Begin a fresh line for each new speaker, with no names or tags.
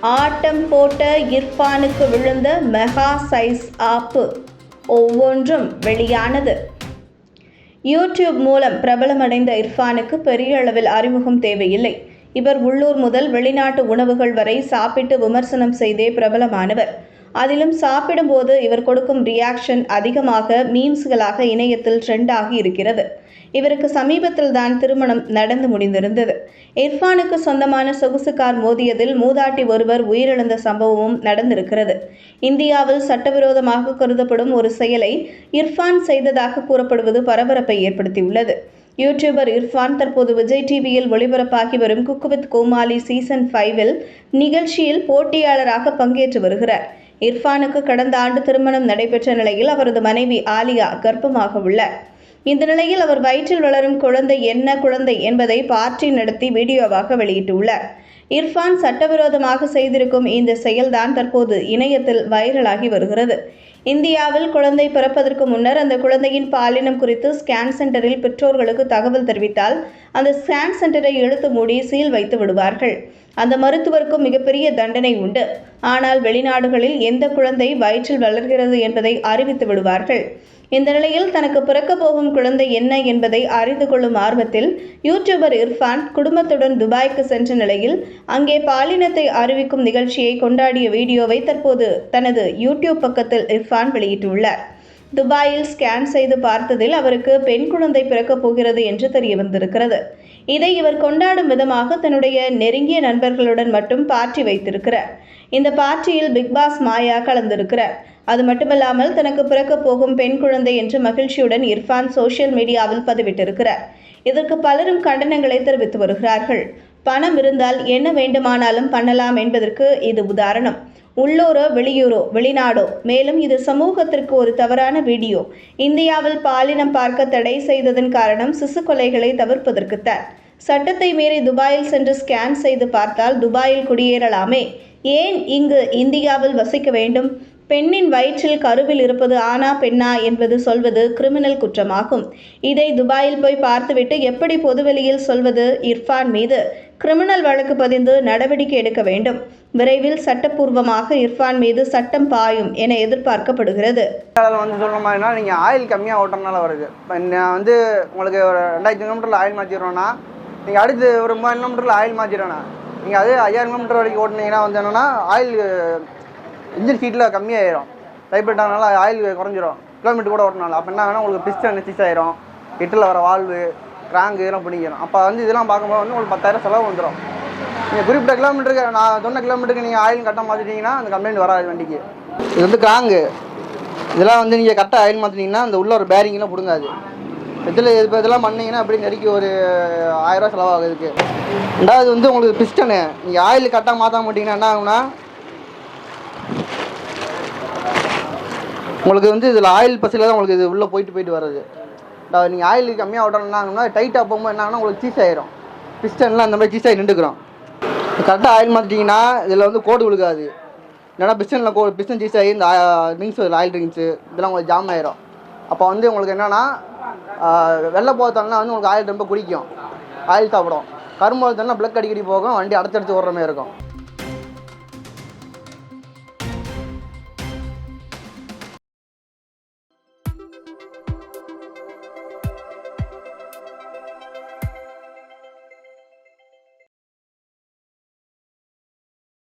ஆட்டம் போட்ட இர்ஃபானுக்கு விழுந்த mega size ஆப்பு ஒவ்வொன்றும் வெளியானது. யூடியூப் மூலம் பிரபலமடைந்த இர்ஃபானுக்கு பெரிய அளவில் அறிமுகம் தேவையில்லை. இவர் உள்ளூர் முதல் வெளிநாட்டு உணவுகள் வரை சாப்பிட்டு விமர்சனம் செய்தே பிரபலமானவர். அதிலும் சாப்பிடும்போது இவர் கொடுக்கும் ரியாக்ஷன் அதிகமாக மீம்ஸ்களாக இணையத்தில் ட்ரெண்ட் ஆகி இருக்கிறது. இவருக்கு சமீபத்தில் தான் திருமணம் நடந்து முடிந்திருந்தது. இர்ஃபானுக்கு சொந்தமான சொகுசு கார் மோதியதில் மூதாட்டி ஒருவர் உயிரிழந்த சம்பவமும் நடந்திருக்கிறது. இந்தியாவில் சட்டவிரோதமாக கருதப்படும் ஒரு செயலை இர்ஃபான் செய்ததாக கூறப்படுவது பரபரப்பை ஏற்படுத்தியுள்ளது. யூடியூபர் இர்ஃபான் தற்போது விஜய் டிவியில் ஒளிபரப்பாகி வரும் குக்கு வித் கோமாளி சீசன் ஃபைவில் நிகழ்ச்சியில் போட்டியாளராக பங்கேற்று வருகிறார். இர்ஃபானுக்கு கடந்த ஆண்டு திருமணம் நடைபெற்ற நிலையில் அவரது மனைவி ஆலியா கர்ப்பமாக உள்ளார். இந்த நிலையில் அவர் வயிற்றில் வளரும் குழந்தை என்ன குழந்தை என்பதை பார்ட்டி நடத்தி வீடியோவாக வெளியிட்டுள்ளார். இர்ஃபான் சட்டவிரோதமாக செய்திருக்கும் இந்த செயல்தான் தற்போது இணையத்தில் வைரலாகி வருகிறது. இந்தியாவில் குழந்தை பிறப்பதற்கு முன்னர் அந்த குழந்தையின் பாலினம் குறித்து ஸ்கேன் சென்டரில் பெற்றோர்களுக்கு தகவல் தெரிவித்தால் அந்த ஸ்கேன் சென்டரை இழுத்து மூடி சீல் வைத்து விடுவார்கள். அந்த மருத்துவருக்கும் மிகப்பெரிய தண்டனை உண்டு. ஆனால் வெளிநாடுகளில் எந்த குழந்தை வயிற்றில் வளர்கிறது என்பதை அறிவித்து விடுவார்கள். இந்த நிலையில் தனக்கு பிறக்க போகும் குழந்தை என்ன என்பதை அறிந்து கொள்ளும் ஆர்வத்தில் யூடியூபர் இர்ஃபான் குடும்பத்துடன் துபாய்க்கு சென்ற நிலையில் அங்கே பாலினத்தை அறிவிக்கும் நிகழ்ச்சியை கொண்டாடிய வீடியோவை தற்போது தனது யூடியூப் பக்கத்தில் இர்ஃபான் வெளியிட்டுள்ளார். துபாயில் ஸ்கேன் செய்து பார்த்ததில் அவருக்கு பெண் குழந்தை பிறக்கப் போகிறது என்று தெரிய வந்திருக்கிறது இதை இவர் கொண்டாடும் விதமாக தன்னுடைய நெருங்கிய நண்பர்களுடன் மட்டும் பார்ட்டி வைத்திருக்கிறார். இந்த பார்ட்டியில் பிக்பாஸ் மாயா கலந்திருக்கிறார். அது மட்டுமல்லாமல் தனக்கு பிறக்கப் போகும் பெண் குழந்தை என்று மகிழ்ச்சியுடன் இர்ஃபான் சோஷியல் மீடியாவில் பதிவிட்டிருக்கிறார். இதற்கு பலரும் கண்டனங்களை தெரிவித்து வருகிறார்கள். பணம் இருந்தால் என்ன வேண்டுமானாலும் பண்ணலாம் என்பதற்கு இது உதாரணம். உள்ளூரோ வெளியூரோ வெளிநாடோ மேலும் இது சமூகத்திற்கு ஒரு தவறான வீடியோ. இந்தியாவில் பாலினம் பார்க்க தடை செய்ததன் காரணம் சிசு கொலைகளை தவிர்ப்பதற்குத்தான் சட்டத்தை மீறி துபாயில் சென்று ஸ்கேன் செய்து பார்த்தால் துபாயில் குடியேறலாமே. ஏன் இங்கு இந்தியாவில் வசிக்க வேண்டும்? பெண்ணின் வயிற்றில் கருவில் இருப்பது ஆனா பெண்ணா என்பது சொல்வது கிரிமினல் குற்றமாகும். இதை துபாயில் போய் பார்த்துவிட்டு எப்படி பொதுவெளியில் சொல்வது இர்ஃபான் மீது? கிரிமினல் வழக்கு பதிந்து நடவடிக்கை எடுக்க வேண்டும். விரைவில் சட்டப்பூர்வமாக இர்ஃபான் மீது சட்டம் பாயும் என எதிர்பார்க்கப்படுகிறது.
வந்து சொல்கிற மாதிரினா நீங்கள் ஆயில் கம்மியாக ஓட்டுறதுனால வருது. இப்போ நான் வந்து உங்களுக்கு ஒரு ரெண்டாயிரத்தி கிலோமீட்டரில் ஆயில் மாற்றிடுறோன்னா நீங்கள் அடுத்து ஒரு மூவாயிரம் கிலோமீட்டரில் ஆயில் மாற்றிடுவேண்ணா நீங்கள் அது ஐயாயிரம் கிலோமீட்டர் வரைக்கும் ஓட்டினீங்கன்னா வந்து என்னென்னா ஆயில் இன்ஜின் ஹீட்டில் கம்மியாயிரும். டைப்ரெட் ஆயில் குறைஞ்சிரும். கிலோமீட்டர் கூட ஓட்டினால அப்போ என்ன வேணால் உங்களுக்கு பிஸ்டன் சிஸ் ஆயிரும். எட்டில் வர வால்வு கிராங்கு இதெல்லாம் பிடிக்கிறோம் அப்போ வந்து இதெல்லாம் பார்க்கும்போது வந்து உங்களுக்கு பத்தாயிரம் செலவு வந்துடும் நீங்கள் குறிப்பிட்ட கிலோமீட்டருக்கு நான் சொன்ன கிலோமீட்டருக்கு நீங்கள் ஆயில் கட்ட மாற்றிட்டீங்கன்னா அந்த கம்ப்ளைண்ட் வராது வண்டிக்கு. இது வந்து கிராங்கு இதெல்லாம் வந்து நீங்கள் கரெக்டாக ஆயில் மாற்றினீங்கன்னா அந்த உள்ள ஒரு பேரிங்லாம் பிடுங்காது. இதில் இப்போ இதெல்லாம் பண்ணிங்கன்னா அப்படி நெருக்கி ஒரு ஆயிரரூவா செலவாகுதுக்கு ரெண்டாவது வந்து உங்களுக்கு பிஸ்டனு நீங்கள் ஆயில் கரெக்டாக மாற்ற மாட்டீங்கன்னா என்ன ஆகும்னா உங்களுக்கு வந்து இதில் ஆயில் பசியில் தான் உங்களுக்கு இது உள்ளே போயிட்டு போயிட்டு வர்றது. நீங்கள் ஆயில் கம்மியாக விடணும்னா டைட்டாக போகும்போது என்ன உங்களுக்கு சீஸ் ஆயிரும். பிஸ்டன்லாம் அந்த மாதிரி சீஸ் ஆகி நின்றுக்கிறோம். கரெக்டாக ஆயில் மாற்றிட்டீங்கன்னா இதில் வந்து கோடு விழுகாது. இல்லைன்னா பிஸ்டனில் கோ பிஸ்டன் சீஸ் ஆகி இந்த ரிங்ஸ் ஆயில் ரிங்ஸு இதெல்லாம் உங்களுக்கு ஜாம் ஆயிரும். அப்போ வந்து உங்களுக்கு என்னென்னா வெள்ளை போகிறதுனா வந்து உங்களுக்கு ஆயில் ரொம்ப குடிக்கும். ஆயில் சாப்பிடும். கரும்பு தண்ணா பிளக் அடிக்கடி போகும். வண்டி அடைச்சடிச்சு ஓடுற மாதிரி இருக்கும்.